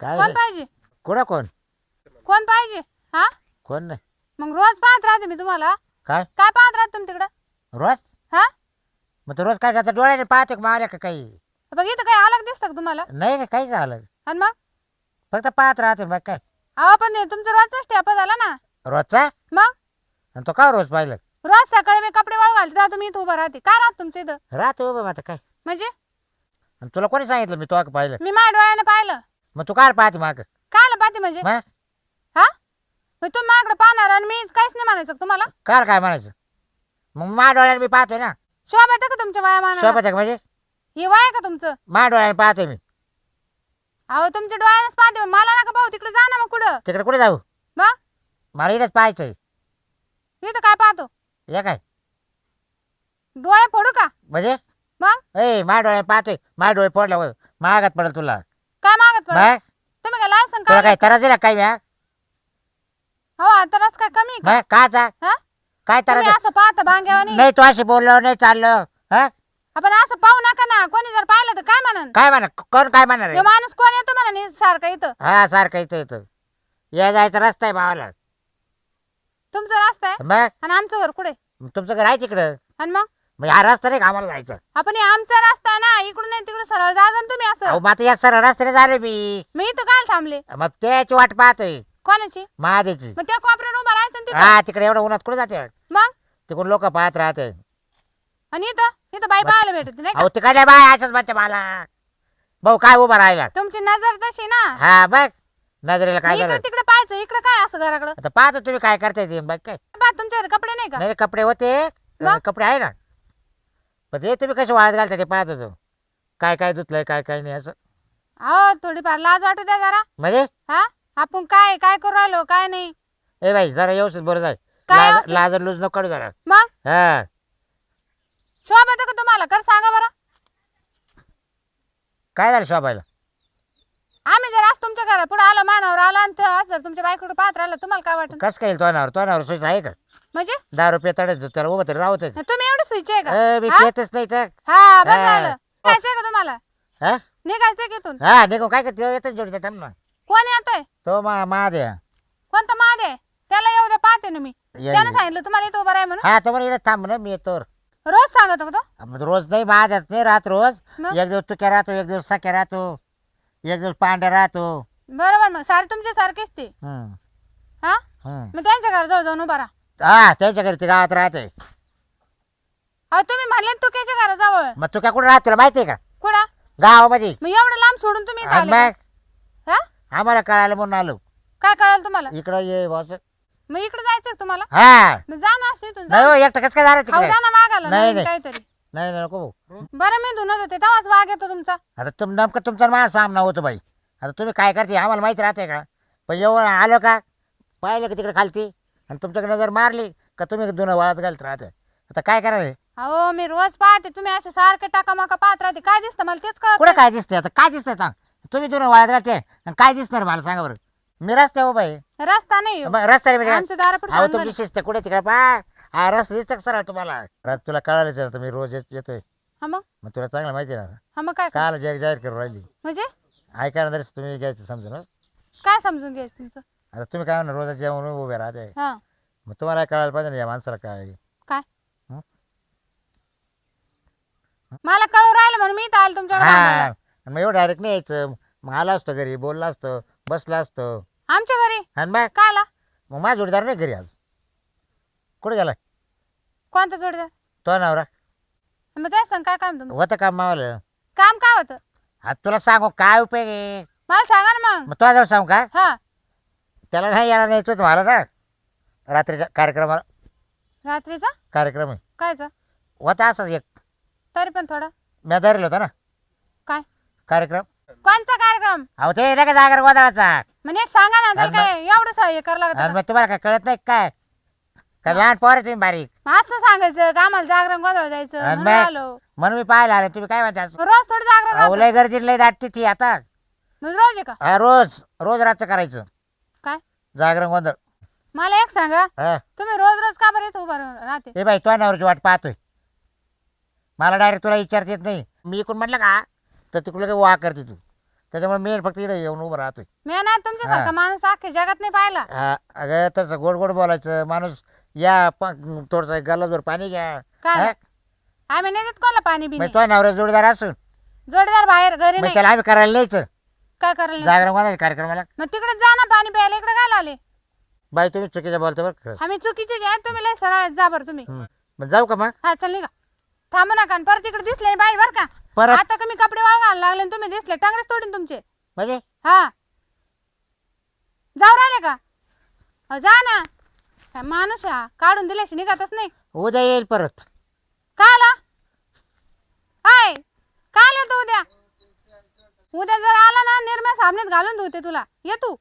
काय कोण रे? पाहिजे? कुठं कोण? कोण पाहिजे? हा? कोण नाही. मग रोज पाहत राहते मी तुम्हाला. काय? काय पाहत राहते तुम्ही तिकडं? रोज? हा? मग तू रोज काय करता? डोळ्याने पाहते का मारल्या का काही? बघ इथं काही अलग दिसतं का तुम्हाला? नाही नाही काही झालं आणि मग? फक्त पाहत राहते मग काय? अहो पण हे तुमचं रोजचा स्टेप झाला ना. रोजचा? मग? आणि तो का रोज पाहिलं? रोज सकाळी मी कपडे वाळू घालते तेव्हा तुम्ही इथं उभं राहते. काय राहत तुमचं इथं? राहते उभं आता काय? म्हणजे? आणि तुला कोणी सांगितलं मी तो पाहिलं? मी माझ्या डोळ्याने पाहिलं. मग तू काय पाहते माग. काय पाहते म्हणजे? मग? हा? मग तुम्ही माझ्याकडे पाहणार आणि मी काहीच नाही म्हणायचं का तुम्हाला? काय काय म्हणायचं? मग माझ्या डोळ्याने मी पाहतोय ना. शोभा येतं का तुमच्या वयामानाला सोबत आहे का म्हणजे? हे वय आहे का तुमचं? माझ्या डोळ्याने पाहतोय मी. अहो तुमच्या डोळ्यानेच पाहते मला नका भाऊ तिकडे जा ना मग कुठं? तिकडे कुठे जाऊ? मग? मला इकडेच पाहायचंय. इथं काय पाहतो? हे काय? डोळे फोडू का? म्हणजे? मग? ए माझ्या डोळ्याने पाहतोय. माझ्या डोळे पडल्यावर महागात पडेल तुला. मग? तुम्ही काय तुला काय काय त्रास दिला काय म्या हो? आता रस काय कमी आहे का? मग काचा हा? काय तुम्ही त्रास? असं पाहता नाही तू अशी बोललो नाही चाललं हा? आपण असं पाहू नका ना. कोणी जर पाहिलं तर काय म्हणन? काय म्हणा? कोण काय म्हणणार ह्यो आहे? माणूस कोण येतो म्हणा नी सारखा इथं. हा सारखं इथं इथं. या जायचा रस्ता आहे भावाला. तुमचा रस्ता आहे? मग? आणि आमचं घर कुठे? तुमचं घर आहे तिकडं. आणि मग? मग हा रस्ता नाही का आम्हाला जायचं. आपण हे आमचा रस्ता ना इकडून नाही तिकडे सरळ जा जा ना तुम्ही अहो असं मग आता या सरळ रस्त्याने झाले मी. मी इथं काय थांबले? मग त्याची वाट पाहतोय. कोणाची? महादेची. मग त्या कोपऱ्यात उभा राहायचं ना तिथं? हा तिकडे एवढं उन्हात कुठे जाते? मग? तिकडून लोक पाहत राहते. आणि इथं? इथं बाई पाहायला भेटत नाही का? अहो तिकडे बाय असंच म्हणते मला. भाऊ काय उभा राहिला? तुमची नजर तशी ना. हा बघ. नजरेला काय इकडे झालं? तिकडे पाहायचं इकडे काय असं घराकडं? आता पाहतो तुम्ही काय करताय ते बघ काय. तुमच्या कपडे नाही का? नाही कपडे होते. मग? कपडे आहे ना? पण ते तुम्ही कसे वाळत घालता ते पाहत होतो. काय काय धुतलंय काय काय नाही असं. हो थोडीफार लाज वाटू द्या जरा. म्हणजे? हा? आपण काय काय करू राहिलो काय नाही. ए बाई जरा व्यवस्थित बरं जाय काय लाज व्यवस्थित? लाज लूज नको काढू जरा. मग? हा. शोभा येतं का तुम्हाला? कर सांगा बरं. काय झालं शोभायला? आम्ही जर आज तुमच्या घरा पुढे आलो मानावर आला आणि ते आज जर तुमच्या बायकडे पाहत राहिलं तुम्हाला काय वाटत? कस काय तो नावर तो नावर सोयीचं आहे का? म्हणजे? दहा रुपये तडे त्याला उभं तरी राहत तुम्ही एवढे स्विच आहे का? मी हा? पेतच नाही तर. हा बस हा. निघायचंय का तुम्हाला? हा? निघायचंय की इथून? हा निघू. काय करते? येतो जोडी देतात ना कोण येतोय? तो मा महादेव. कोणता महादे त्याला येऊ द्या पाहते ना मी. त्यानं सांगितलं तुम्हाला इथं उभं राहा म्हणून. हा तो इकडे थांब ना मी येतो. रोज सांगत होतो मग रोज नाही महादेवच नाही राहत रोज. मग? एक दिवस तुक्या राहतो एक दिवस सख्या राहतो. एक दिवस पांड्या राहतो. बरोबर मग सारे तुमच्या सारखेच ते. हम्म, हा? हम्म. मग त्यांच्या घरात जाऊ जाऊन उभा राहा. हा त्यांच्या घरी ते गावात राहते. अहो तुम्ही म्हणले ना तुकेच्या घराजवळ? मग तू काय कुठे राहत तुला माहिती आहे का? कुठं? गावामध्ये. मग एवढं लांब सोडून तुम्ही इथं आणि आले मग? का? हा? आम्हाला कळालं म्हणून आलो. काय कळालं तुम्हाला? इकडं ये बॉस. मग इकडे जायचं का तुम्हाला? हा. मग जा ना असं इथून नाही हो एकटं कसं काय झालं अहो तिकडे जा ना मागायला नाही, नवीन नाही. काहीतरी. नाही नाही नको भाऊ. बरं मी धुनत होते तेव्हाच वाघ येतो तुमचा. आता तुम नेमकं तुमचा माझा सामना होतो बाई. आता तुम्ही काय करते आम्हाला माहिती राहते का? पण एवढं आलं का? पाहिलं का तिकडे खालती? आणि तुमच्याकडे जर मारली का तुम्ही जुनं वाळत घालत राहते? आता काय करायला अहो मी रोज पाहते. तुम्ही असे सारखे टाका माका पाहत राहते. काय दिसतं मला तेच कळत कुठं नाही. काय दिसतंय? आता काय दिसतंय सांग. तुम्ही जुनं वाळत घालते आणि काय दिसणार मला सांगा बरं. मी रस्ते उभा आहे. रस्ता नाही. हो. मग रस्ता आमच्या दारापुढे अहो तुमची शिस्त कुठे तिकडे? पा. हा रस्ता दिसतं सर तुम्हाला? रात तुला कळायलाच आहे ना, तुम्ही रोज येत- येतोय. हा मग? मग तुला चांगलं माहिती आहे ना हा मग काय काल जाहीर जाहीर करून राहिली. म्हणजे? ऐका ना तुम्ही घ्यायचं समजून हं? काय समजून घ्यायचं तुमचं? आता तुम्ही काय म्हणा रोज जेवण उभे राहते. हा. मग तुम्हाला कळायला पाहिजे ना या माणसाला काय? आहे. मला कळू राहिलं म्हणून मी इथं आले तुमच्याकडे भांडायला. हा मग एवढं डायरेक्ट नाही यायचं. मग आला असतो घरी बोलला असतो बसला असतो. आमच्या घरी? आणि मग? काय आला? मग माझा जोडीदार नाही घरी आज. कुठे गेला कोणता जोडीदार? तो नवरा. मग तेच सांग काय काम तुमचं? होतं काम मावलं. काम काय होतं? आता तुला सांगू काय उपयोग आहे? मला सांगा ना मग. मग तुला सांगू का? हा. त्याला नाही यायला नाही तुझं मला ना. रात्रीच्या कार्यक्रमाला रात्रीचा? कार्यक्रम आहे. कायचा? होता असं एक. तरी पण थोडा. मी धरलं होतं ना. काय? कार्यक्रम. कोणचा कार्यक्रम? अहो ते नाही का जागर गोदाळाचा? मग नीट सांगा ना काय एवढं सहाय्य करावं लागतं आणि का? मग तुम्हाला काय कळत नाही का काय? काय लहान पोर आहे तुम्ही बारीक. मग असं सांगायचं का आम्हाला जागरण गोंधळ जायचं आणि म्हणून मग? आलो. म्हणून मी पाहायला आले तुम्ही काय म्हणता? रोज थोडं जागरण अहो राहतं. लय गर्दी लय दाटते ती आता. रोज आहे का? हा, रोज. रोज रातचं करायचं. काय? जागरण गोंधळ मला एक सांगा हा. तुम्ही रोज रोज का बरं इथं उभं राहते? हे बाई तो नवरची वाट पाहतोय. मला डायरेक्ट तुला विचारता येत नाही. मी इकडून म्हटलं का तर तिकडलं काही वा करते तू. त्याच्यामुळे मी फक्त इकडे येऊन उभं राहतोय. मी नाही तुमच्यासारखा हा. माणूस अख्ख्या जगात नाही पाहिला. हा, अगं तसं गोड गोड बोलायचं माणूस या प- थोडंसं गल्लाजवर पाणी घ्या. काय? हा? आम्ही नाही देत कोणाला पाणी मग बिनी तो नवरा जोडीदार असून. जोडीदार बाहेर घरी मग नाही. त्याला आम्ही करायला न्यायचं. काय करायला नाही? जागरण कोणाच्या कार्यक्रमाला? मग तिकडे जा ना पाणी प्यायला इकडे काय आले? बाई तुम्ही चुकीचं बोलतो बरं. आम्ही चुकीचे जे तुम्ही लय सरळ जा बरं तुम्ही. हं. मग जाऊ का मग? हा चल निघा. थांबू नका आणि परत इकडे दिसले बाई बर का? परत? आता कमी कपडे वाळ घालायला लागले आणि तुम्ही दिसले. टांगडेच तोडून तुमचे. म्हणजे? हा. जाऊ राहिले का? अहो, जा ना. काय माणूस हा. काढून दिल्याशी निघतच नाही. उद्या येईल परत. का आला काय का आला तू उद्या? उद्या जर आला ना निर्मळ साबणीत घालून धुते तुला. ये तू.